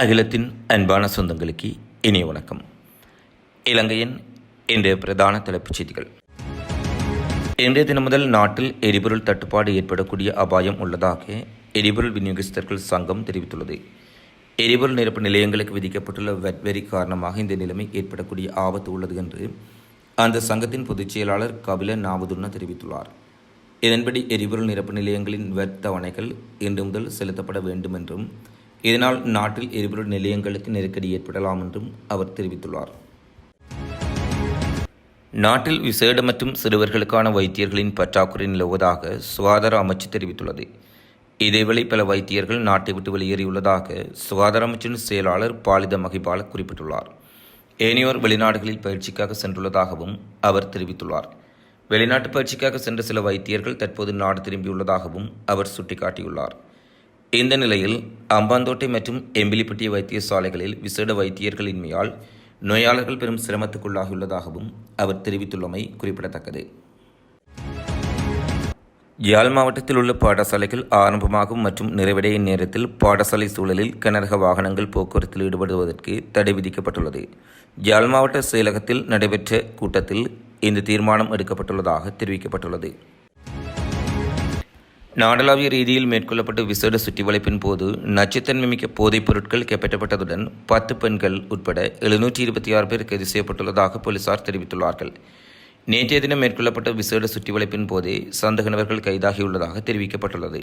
அகிலத்தின் அன்பான சொந்தங்களுக்கு இனிய வணக்கம். இலங்கையின் இன்றைய பிரதான தலைப்புச் செய்திகள். இன்றைய தினம் முதல் நாட்டில் எரிபொருள் தட்டுப்பாடு ஏற்படக்கூடிய அபாயம் உள்ளதாக எரிபொருள் விநியோகஸ்தர்கள் சங்கம் தெரிவித்துள்ளது. எரிபொருள் நிரப்பு நிலையங்களுக்கு விதிக்கப்பட்டுள்ள வெட் வரி காரணமாக இந்த நிலைமை ஏற்படக்கூடிய ஆபத்து உள்ளது என்று அந்த சங்கத்தின் பொதுச் செயலாளர் கபில நாவதுன்னா தெரிவித்துள்ளார். இதன்படி எரிபொருள் நிரப்பு நிலையங்களின் வெட் தவணைகள் இன்று முதல் செலுத்தப்பட வேண்டும் என்றும் இதனால் நாட்டில் எரிபொருள் நிலையங்களுக்கு நெருக்கடி ஏற்படலாம் என்றும் அவர் தெரிவித்துள்ளார். நாட்டில் விசேட மற்றும் சிறுவர்களுக்கான வைத்தியர்களின் பற்றாக்குறை நிலவுவதாக சுகாதார அமைச்சு தெரிவித்துள்ளது. இதேவேளை பல வைத்தியர்கள் நாட்டை விட்டு வெளியேறியுள்ளதாக சுகாதார அமைச்சின் செயலாளர் பாலித மகிபால குறிப்பிட்டுள்ளார். ஏனையோர் வெளிநாடுகளில் பயிற்சிக்காக சென்றுள்ளதாகவும் அவர் தெரிவித்துள்ளார். வெளிநாட்டு பயிற்சிக்காக சென்ற சில வைத்தியர்கள் தற்போது நாடு திரும்பியுள்ளதாகவும் அவர் சுட்டிக்காட்டியுள்ளார். இந்த நிலையில் அம்பாந்தோட்டை மற்றும் எம்பிலிப்பட்டி வைத்தியசாலைகளில் விசேட வைத்தியர்களின்மையால் நோயாளர்கள் பெரும் சிரமத்துக்குள்ளாகியுள்ளதாகவும் அவர் தெரிவித்துள்ளமை குறிப்பிடத்தக்கது. யாழ் மாவட்டத்தில் உள்ள பாடசாலைகள் ஆரம்பமாகும் மற்றும் நிறைவடைய நேரத்தில் பாடசாலை சூழலில் கனரக வாகனங்கள் போக்குவரத்தில் ஈடுபடுவதற்கு தடை விதிக்கப்பட்டுள்ளது. யாழ் மாவட்ட செயலகத்தில் நடைபெற்ற கூட்டத்தில் இந்த தீர்மானம் எடுக்கப்பட்டுள்ளதாக தெரிவிக்கப்பட்டுள்ளது. நாடளாவிய ரீதியில் மேற்கொள்ளப்பட்ட விசேட சுற்றிவளைப்பின் போது நச்சுத்தன்மை மிக்க போதைப் பொருட்கள் கைப்பற்றப்பட்டதுடன் பத்து பெண்கள் உட்பட எழுநூற்றி இருபத்தி ஆறு பேர் கைது செய்யப்பட்டுள்ளதாக போலீசார் தெரிவித்துள்ளார்கள். நேற்றைய தினம் மேற்கொள்ளப்பட்ட விசேட சுற்றிவளைப்பின் போதே சந்தக நபர்கள் கைதாகியுள்ளதாக தெரிவிக்கப்பட்டுள்ளது.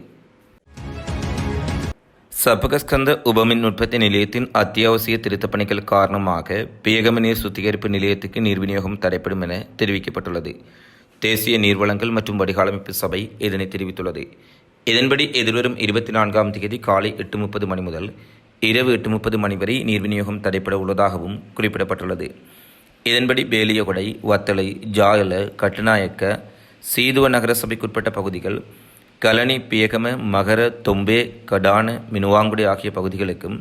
சபகஸ்கந்த உபமின் உற்பத்தி நிலையத்தின் அத்தியாவசிய திருத்தப் பணிகள் காரணமாக பேகம நீர் சுத்திகரிப்பு நிலையத்துக்கு நீர் விநியோகம் தடைப்படும் என தெரிவிக்கப்பட்டுள்ளது. தேசிய நீர்வளங்கள் மற்றும் வடிகாலமைப்பு சபை இதனை தெரிவித்துள்ளது. இதன்படி எதிர்வரும் இருபத்தி நான்காம் தேதி காலை எட்டு முப்பது மணி முதல் இரவு எட்டு முப்பது மணி வரை நீர் விநியோகம் தடைப்பட உள்ளதாகவும் குறிப்பிடப்பட்டுள்ளது. இதன்படி பேலியகொடை வத்தளை ஜாயல கட்டுநாயக்க சீதுவ நகர சபைக்குட்பட்ட பகுதிகள் கலனி பியகம மகர தொம்பே கடான மினுவாங்குடி ஆகிய பகுதிகளுக்கும்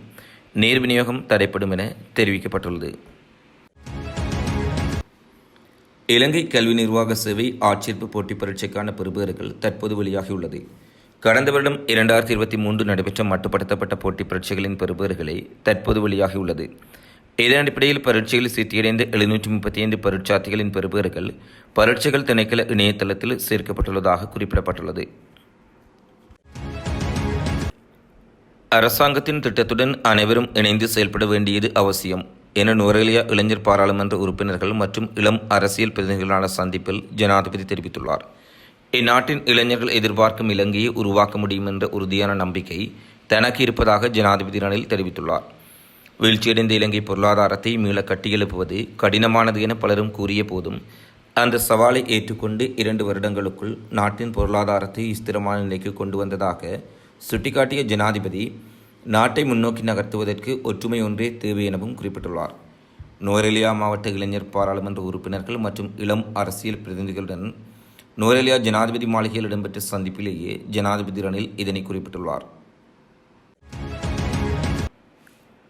நீர் விநியோகம் தடைப்படும் என தெரிவிக்கப்பட்டுள்ளது. இலங்கை கல்வி நிர்வாக சேவை ஆட்சேர்ப்பு போட்டி பரீட்சைக்கான பெறுபேறுகள் தற்போது வெளியாகியுள்ளது. கடந்த வருடம் இரண்டாயிரத்தி இருபத்தி மூன்று நடைபெற்ற மட்டுப்படுத்தப்பட்ட போட்டி பரீட்சைகளின் பெறுபேறுகளை தற்போது வெளியாகியுள்ளது. இதன் அடிப்படையில் பரீட்சையில் சித்தியடைந்த எழுநூற்றி முப்பத்தி ஐந்து பரீட்சார்த்திகளின் பெறுபேறுகள் பரீட்சைகள் திணைக்கள இணையதளத்தில் சேர்க்கப்பட்டுள்ளதாக குறிப்பிடப்பட்டுள்ளது. அரசாங்கத்தின் திட்டத்துடன் அனைவரும் இணைந்து செயல்பட வேண்டியது அவசியம். என நுரேலியா இளைஞர் பாராளுமன்ற உறுப்பினர்கள் மற்றும் இளம் அரசியல் பிரதிநிதிகளான சந்திப்பில் ஜனாதிபதி தெரிவித்துள்ளார். இந்நாட்டின் இளைஞர்கள் எதிர்பார்க்கும் இலங்கையை உருவாக்க முடியும் என்ற உறுதியான நம்பிக்கை தனக்கு இருப்பதாக ஜனாதிபதி ரணில் தெரிவித்துள்ளார். வீழ்ச்சியடைந்த இலங்கை பொருளாதாரத்தை மீள கட்டியெழுப்புவது கடினமானது என பலரும் கூறிய போதும் அந்த சவாலை ஏற்றுக்கொண்டு இரண்டு வருடங்களுக்குள் நாட்டின் பொருளாதாரத்தை ஸ்திரமான நிலைக்கு கொண்டு வந்ததாக சுட்டிக்காட்டிய ஜனாதிபதி நாட்டை முன்னோக்கி நகர்த்துவதற்கு ஒற்றுமை ஒன்றே தேவை எனவும் குறிப்பிட்டுள்ளார். நோரெலியா மாவட்ட இளைஞர் பாராளுமன்ற உறுப்பினர்கள் மற்றும் இளம் அரசியல் பிரதிநிதிகளுடன் நோரெலியா ஜனாதிபதி மாளிகையில் இடம்பெற்ற சந்திப்பிலேயே ஜனாதிபதி ரணில் இதனை குறிப்பிட்டுள்ளார்.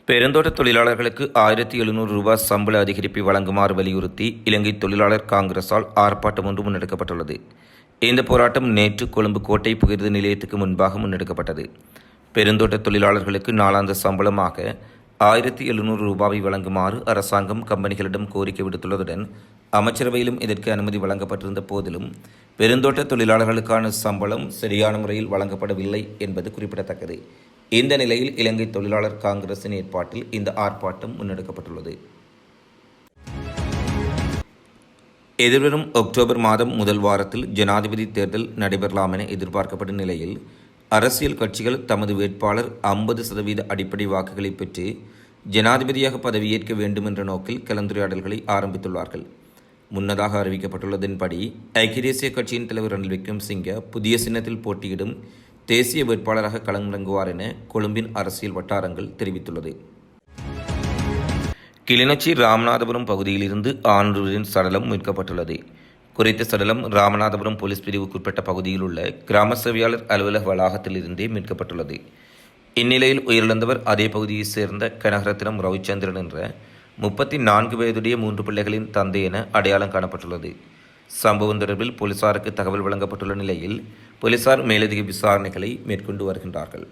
பெருந்தோட்ட தொழிலாளர்களுக்கு ஆயிரத்தி எழுநூறு ரூபாய் சம்பள அதிகரிப்பை வழங்குமாறு வலியுறுத்தி இலங்கை தொழிலாளர் காங்கிரஸால் ஆர்ப்பாட்டம் ஒன்று முன்னெடுக்கப்பட்டுள்ளது. இந்த போராட்டம் நேற்று கொழும்பு கோட்டை புகிர்து நிலையத்துக்கு முன்பாக முன்னெடுக்கப்பட்டது. பெருந்தோட்ட தொழிலாளர்களுக்கு நாளாந்த சம்பளமாக ஆயிரத்தி எழுநூறு ரூபாவை வழங்குமாறு அரசாங்கம் கம்பெனிகளிடம் கோரிக்கை விடுத்துள்ளதுடன் அமைச்சரவையிலும் இதற்கு அனுமதி வழங்கப்பட்டிருந்த போதிலும் பெருந்தோட்ட தொழிலாளர்களுக்கான சம்பளம் சரியான முறையில் வழங்கப்படவில்லை என்பது குறிப்பிடத்தக்கது. இந்த நிலையில் இலங்கை தொழிலாளர் காங்கிரசின் ஏற்பாட்டில் இந்த ஆர்ப்பாட்டம் முன்னெடுக்கப்பட்டுள்ளது. எதிர்வரும் அக்டோபர் மாதம் முதல் வாரத்தில் ஜனாதிபதி தேர்தல் நடைபெறலாம் என எதிர்பார்க்கப்படும் நிலையில் அரசியல் கட்சிகள் தமது வேட்பாளர் ஐம்பது சதவீத அடிப்படை வாக்குகளை பெற்று ஜனாதிபதியாக பதவியேற்க வேண்டும் என்ற நோக்கில் கலந்துரையாடல்களை ஆரம்பித்துள்ளார்கள். முன்னதாக அறிவிக்கப்பட்டுள்ளதன்படி ஐக்கிய தேசிய கட்சியின் தலைவர் ரணில் விக்ரம்சிங்க புதிய சின்னத்தில் போட்டியிடும் தேசிய வேட்பாளராக களமிறங்குவார் என கொழும்பின் அரசியல் வட்டாரங்கள் தெரிவித்துள்ளது. கிளிநொச்சி ராமநாதபுரம் பகுதியிலிருந்து ஆண்டூரின் சடலம் மீட்கப்பட்டுள்ளது. குறித்த சடலம் ராமநாதபுரம் போலீஸ் பிரிவுக்குட்பட்ட பகுதியில் உள்ள கிராம சேவையாளர் அலுவலக வளாகத்திலிருந்தே மீட்கப்பட்டுள்ளது. இந்நிலையில் உயிரிழந்தவர் அதே பகுதியைச் சேர்ந்த கனகரத்தினம் ரவிச்சந்திரன் என்ற முப்பத்தி நான்கு வயதுடைய மூன்று பிள்ளைகளின் தந்தை என அடையாளம் காணப்பட்டுள்ளது. சம்பவம் தொடர்பில் போலீசாருக்கு தகவல் வழங்கப்பட்டுள்ள நிலையில் போலீசார் மேலதிக விசாரணைகளை மேற்கொண்டு வருகின்றார்கள்.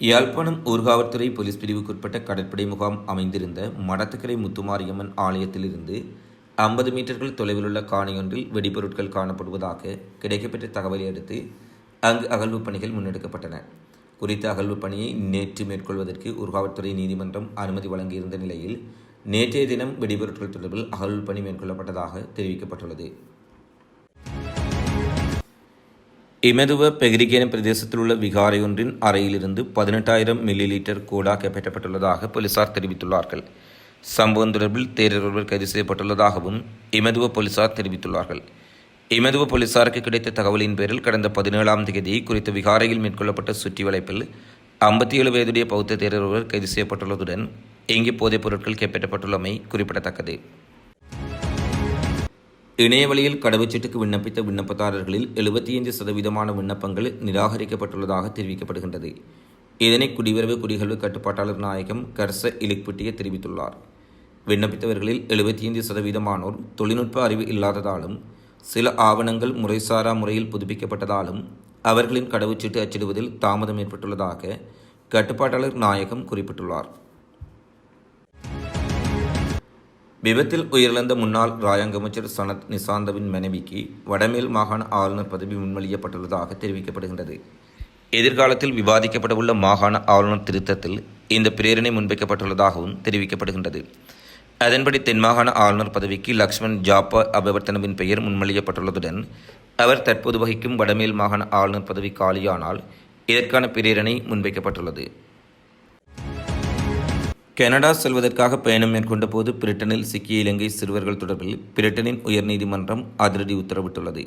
யாழ்ப்பாணம் ஊர்காவல்துறை போலீஸ் பிரிவுக்குட்பட்ட கடற்படை முகாம் அமைந்திருந்த மடத்துக்கரை முத்துமாரியம்மன் ஆலயத்திலிருந்து ஐம்பது மீட்டர்கள் தொலைவிலுள்ள காணியொன்றில் வெடிபொருட்கள் காணப்படுவதாக கிடைக்கப்பெற்ற தகவலை அடுத்து அங்கு அகழ்வு பணிகள் முன்னெடுக்கப்பட்டன. குறித்த அகழ்வு பணியை நேற்று மேற்கொள்வதற்கு உருகாவல்துறை நீதிமன்றம் அனுமதி வழங்கியிருந்த நிலையில் நேற்றைய தினம் வெடிபொருட்கள் தொடர்பில் அகழ்வு பணி மேற்கொள்ளப்பட்டதாக தெரிவிக்கப்பட்டுள்ளது. இமெதுவ பெகிரிகேன பிரதேசத்தில் உள்ள விகாரை ஒன்றின் அறையிலிருந்து பதினெட்டாயிரம் மில்லி லிட்டர் கோடா கைப்பற்றப்பட்டுள்ளதாக போலீசார் தெரிவித்துள்ளார்கள். சம்பவம் தொடர்பில் தேரர்கள் கைது செய்யப்பட்டுள்ளதாகவும் இமதுவ போலீசார் தெரிவித்துள்ளார்கள். இமதுவ போலீசாருக்கு கிடைத்த தகவலின் பேரில் கடந்த பதினேழாம் தேதி குறித்த விகாரையில் மேற்கொள்ளப்பட்ட சுற்றி வளைப்பில் ஐம்பத்தி ஏழு வயதுடைய பௌத்த தேரர் ஒருவர் கைது செய்யப்பட்டுள்ளதுடன் இங்கு போதைப் பொருட்கள் கைப்பற்றப்பட்டுள்ளமை குறிப்பிடத்தக்கது. இணையவழியில் கடவுச்சீட்டுக்கு விண்ணப்பித்த விண்ணப்பதாரர்களில் எழுபத்தி ஐந்து சதவீதமான விண்ணப்பங்கள் நிராகரிக்கப்பட்டுள்ளதாக தெரிவிக்கப்படுகின்றது. இதனை குடிவரவு குடிகழ்வு கட்டுப்பாட்டாளர் நாயகம் கர்ச இலிக்பிட்டிய தெரிவித்துள்ளார். விண்ணப்பித்தவர்களில் எழுபத்தி ஐந்து சதவீதமானோர் தொழில்நுட்ப அறிவு இல்லாததாலும் சில ஆவணங்கள் முறைசாரா முறையில் புதுப்பிக்கப்பட்டதாலும் அவர்களின் கடவுச்சீட்டு அச்சிடுவதில் தாமதம் ஏற்பட்டுள்ளதாக கட்டுப்பாட்டாளர் நாயகம் குறிப்பிட்டுள்ளார். விபத்தில் உயிரிழந்த முன்னாள் ராயங்கமைச்சர் சனத் நிசாந்தவின் மனைவிக்கு வடமேல் மாகாண ஆளுநர் பதவி முன்மொழியப்பட்டுள்ளதாக தெரிவிக்கப்படுகின்றது. எதிர்காலத்தில் விவாதிக்கப்படவுள்ள மாகாண ஆளுநர் திருத்தத்தில் இந்த பிரேரணை முன்வைக்கப்பட்டுள்ளதாகவும் தெரிவிக்கப்படுகின்றது. அதன்படி தென்மாகாண ஆளுநர் பதவிக்கு லக்ஷ்மண் ஜாப்பா அபவர்த்தனவின் பெயர் முன்மொழியப்பட்டுள்ளதுடன் அவர் தற்போது வகிக்கும் வடமேல் மாகாண ஆளுநர் பதவி காலியானால் இதற்கான பிரேரணை முன்வைக்கப்பட்டுள்ளது. கனடா செல்வதற்காக பயணம் மேற்கொண்ட போது பிரிட்டனில் சிக்கிய இலங்கை சிறுவர்கள் தொடர்பில் பிரிட்டனின் உயர்நீதிமன்றம் அதிரடி உத்தரவிட்டுள்ளது.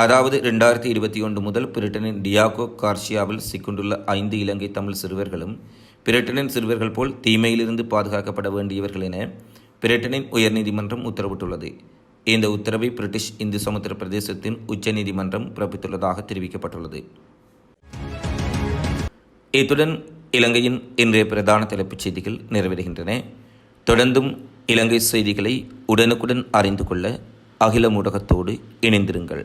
அதாவது ரெண்டாயிரத்தி இருபத்தி ஒன்று முதல் பிரிட்டனின் டியாகோ கார்ஷியாவில் சிக்கொண்டுள்ள ஐந்து இலங்கை தமிழ் சிறுவர்களும் பிரிட்டனின் சிறுவர்கள் போல் தீமையிலிருந்து பாதுகாக்கப்பட வேண்டியவர்கள் என பிரிட்டனின் உயர்நீதிமன்றம் உத்தரவிட்டுள்ளது. இந்த உத்தரவை பிரிட்டிஷ் இந்து சமுத்திர பிரதேசத்தின் உச்சநீதிமன்றம் பிறப்பித்துள்ளதாக தெரிவிக்கப்பட்டுள்ளது. இத்துடன் இலங்கையின் இன்றைய பிரதான தலைப்புச் செய்திகள் நிறைவேறுகின்றன தொடர்ந்தும் இலங்கை செய்திகளை உடனுக்குடன் அறிந்து கொள்ள அகில ஊடகத்தோடு இணைந்திருங்கள்.